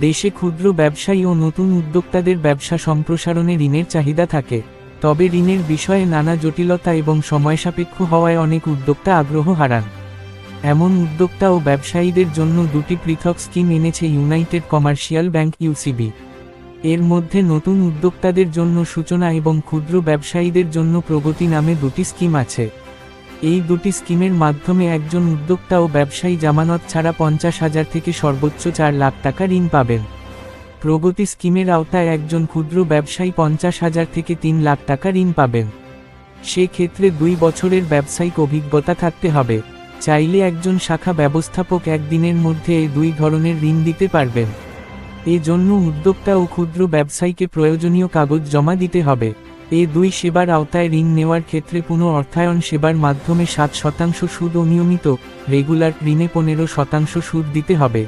দেশে ক্ষুদ্র ব্যবসায়ী ও নতুন উদ্যোক্তাদের ব্যবসা সম্প্রসারণে ঋণের চাহিদা থাকে, তবে ঋণের বিষয়ে নানা জটিলতা এবং সময়সাপেক্ষ হওয়ায় অনেক উদ্যোক্তা আগ্রহ হারান। এমন উদ্যোক্তা ও ব্যবসায়ীদের জন্য দুটি পৃথক স্কিম এনেছে ইউনাইটেড কমার্শিয়াল ব্যাংক ইউসিবি। এর মধ্যে নতুন উদ্যোক্তাদের জন্য সূচনা এবং ক্ষুদ্র ব্যবসায়ীদের জন্য প্রগতি নামে দুটি স্কিম আছে। এই দুটি স্কিমের মাধ্যমে একজন উদ্যোক্তা ও ব্যবসায়ী জামানত ছাড়া পঞ্চাশ হাজার থেকে সর্বোচ্চ চার লাখ টাকা ঋণ পাবেন। প্রগতি স্কিমের আওতায় একজন ক্ষুদ্র ব্যবসায়ী পঞ্চাশ হাজার থেকে তিন লাখ টাকা ঋণ পাবেন। সেক্ষেত্রে দুই বছরের ব্যবসায়িক অভিজ্ঞতা থাকতে হবে। চাইলে একজন শাখা ব্যবস্থাপক একদিনের মধ্যে এই দুই ধরনের ঋণ দিতে পারবেন। এজন্য উদ্যোক্তা ও ক্ষুদ্র ব্যবসায়ীকে প্রয়োজনীয় কাগজ জমা দিতে হবে। এ দুই সেবার আওতায় ঋণ নেওয়ার ক্ষেত্রে পুনঃ অর্থায়ন সেবার মাধ্যমে সাত শতাংশ সুদ অনিয়মিত, রেগুলার ঋণে পনেরো শতাংশ সুদ দিতে হবে।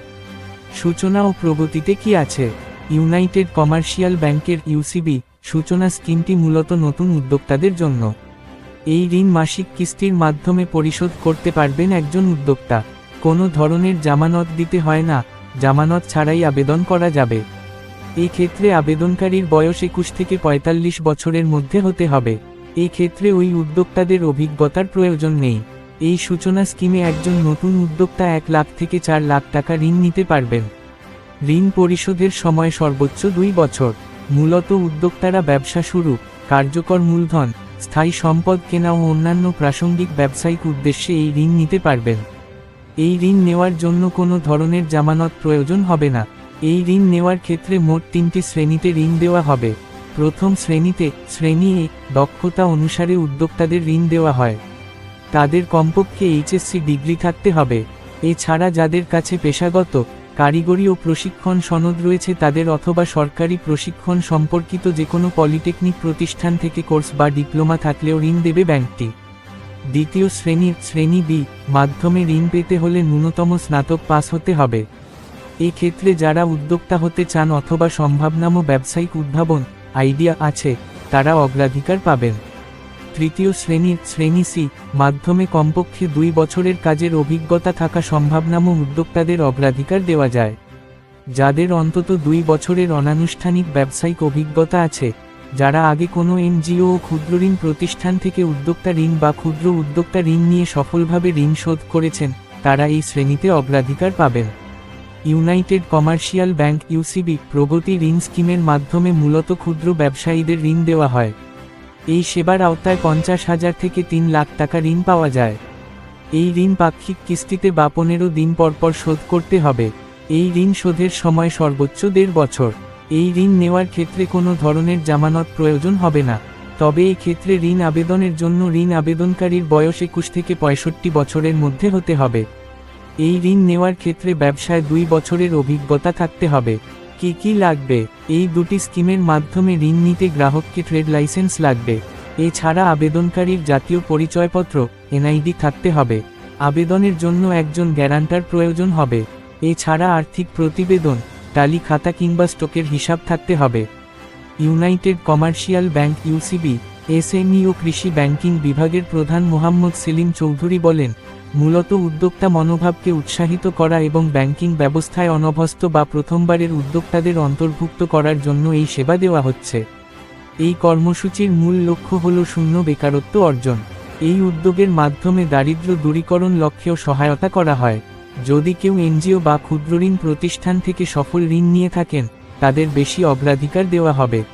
সূচনা ও প্রগতিতে কি আছে? ইউনাইটেড কমার্শিয়াল ব্যাংকের ইউসিবি সূচনা স্কিমটি মূলত নতুন উদ্যোক্তাদের জন্য। এই ঋণ মাসিক কিস্তির মাধ্যমে পরিশোধ করতে পারবেন একজন উদ্যোক্তা। কোনো ধরনের জামানত দিতে হয় না, জামানত ছাড়াই আবেদন করা যাবে। এই ক্ষেত্রে আবেদনকারীর বয়স একুশ থেকে পঁয়তাল্লিশ বছরের মধ্যে হতে হবে। এই ক্ষেত্রে ওই উদ্যোক্তাদের অভিজ্ঞতার প্রয়োজন নেই। এই সূচনা স্কিমে একজন নতুন উদ্যোক্তা এক লাখ থেকে চার লাখ টাকা ঋণ নিতে পারবেন। ঋণ পরিশোধের সময় সর্বোচ্চ দুই বছর। মূলত উদ্যোক্তারা ব্যবসা শুরু, কার্যকর মূলধন, স্থায়ী সম্পদ কেনা ও অন্যান্য প্রাসঙ্গিক ব্যবসায়িক উদ্দেশ্যে এই ঋণ নিতে পারবেন। এই ঋণ নেওয়ার জন্য কোনো ধরনের জামানত প্রয়োজন হবে না। এই ঋণ নেওয়ার ক্ষেত্রে মোট তিনটি শ্রেণীতে ঋণ দেওয়া হবে। প্রথম শ্রেণীতে শ্রেণি এ দক্ষতা অনুসারে উদ্যোক্তাদের ঋণ দেওয়া হয়। তাদের কমপক্ষে এইচএসসি ডিগ্রি থাকতে হবে। এছাড়া যাদের কাছে পেশাগত, কারিগরি ও প্রশিক্ষণ সনদ রয়েছে তাদের অথবা সরকারি প্রশিক্ষণ সম্পর্কিত যে কোনো পলিটেকনিক প্রতিষ্ঠান থেকে কোর্স বা ডিপ্লোমা থাকলেও ঋণ দেবে ব্যাংকটি। দ্বিতীয় শ্রেণির শ্রেণি বি, মাধ্যমে ঋণ পেতে হলে ন্যূনতম স্নাতক পাস হতে হবে। এই ক্ষেত্রে যারা উদ্যোক্তা হতে চান অথবা সম্ভাবনাম ব্যবসায়িক উদ্ভাবন আইডিয়া আছে, তারা অগ্রাধিকার পাবেন। তৃতীয় শ্রেণির শ্রেণি সি, মাধ্যমে কমপক্ষে দুই বছরের কাজের অভিজ্ঞতা থাকা সম্ভাবনাম উদ্যোক্তাদের অগ্রাধিকার দেওয়া যায়। যাদের অন্তত দুই বছরের অনানুষ্ঠানিক ব্যবসায়িক অভিজ্ঞতা আছে, যারা আগে কোনো এনজিও ও ক্ষুদ্র ঋণ প্রতিষ্ঠান থেকে উদ্যোক্তা ঋণ বা ক্ষুদ্র উদ্যোক্তা ঋণ নিয়ে সফলভাবে ঋণ শোধ করেছেন, তারা এই শ্রেণীতে অগ্রাধিকার পাবেন। ইউনাইটেড কমার্শিয়াল ব্যাংক ইউসিবি প্রগতি ঋণ স্কিমের মাধ্যমে মূলত ক্ষুদ্র ব্যবসায়ীদের ঋণ দেওয়া হয়। এই সেবার আওতায় পঞ্চাশ হাজার থেকে তিন লাখ টাকা ঋণ পাওয়া যায়। এই ঋণ পাক্ষিক কিস্তিতে বা পনেরো দিন পরপর শোধ করতে হবে। এই ঋণ শোধের সময় সর্বোচ্চ দেড় বছর। এই ঋণ নেওয়ার ক্ষেত্রে কোনো ধরনের জামানত প্রয়োজন হবে না। তবে এই ক্ষেত্রে ঋণ আবেদনের জন্য ঋণ আবেদনকারীর বয়স একুশ থেকে পঁয়ষট্টি বছরের মধ্যে হতে হবে। এই ঋণ নেওয়ার ক্ষেত্রে ব্যবসায় দুই বছরের অভিজ্ঞতা থাকতে হবে। কি কি লাগবে? এই দুটি স্কিমের মাধ্যমে ঋণ নিতে গ্রাহককে ট্রেড লাইসেন্স লাগবে। এছাড়া আবেদনকারীর জাতীয় পরিচয়পত্র, এনআইডি থাকতে হবে। আবেদনের জন্য একজন গ্যারান্টার প্রয়োজন হবে। এছাড়া আর্থিক প্রতিবেদন টালি খাতা কিংবা স্টকের হিসাব থাকতে হবে। United Commercial Bank UCB SME ও কৃষি ব্যাংকিং বিভাগের প্রধান মোহাম্মদ সেলিম চৌধুরী বলেন মূলত উদ্যোক্তা মনোভাবকে উৎসাহিত করা এবং ব্যাংকিং ব্যবস্থায় অনভ্যস্ত বা প্রথমবারের উদ্যোক্তাদের অন্তর্ভুক্ত করার জন্য এই সেবা দেওয়া হচ্ছে। এই কর্মসূচির মূল লক্ষ্য হল শূন্য বেকারত্ব অর্জন। এই উদ্যোগের মাধ্যমে দারিদ্র দূরীকরণ লক্ষ্যেও সহায়তা করা হয়। যদি কেউ এনজিও বা ক্ষুদ্রঋণ প্রতিষ্ঠান থেকে সফল ঋণ নিয়ে থাকেন, তাদের বেশি অগ্রাধিকার দেওয়া হবে।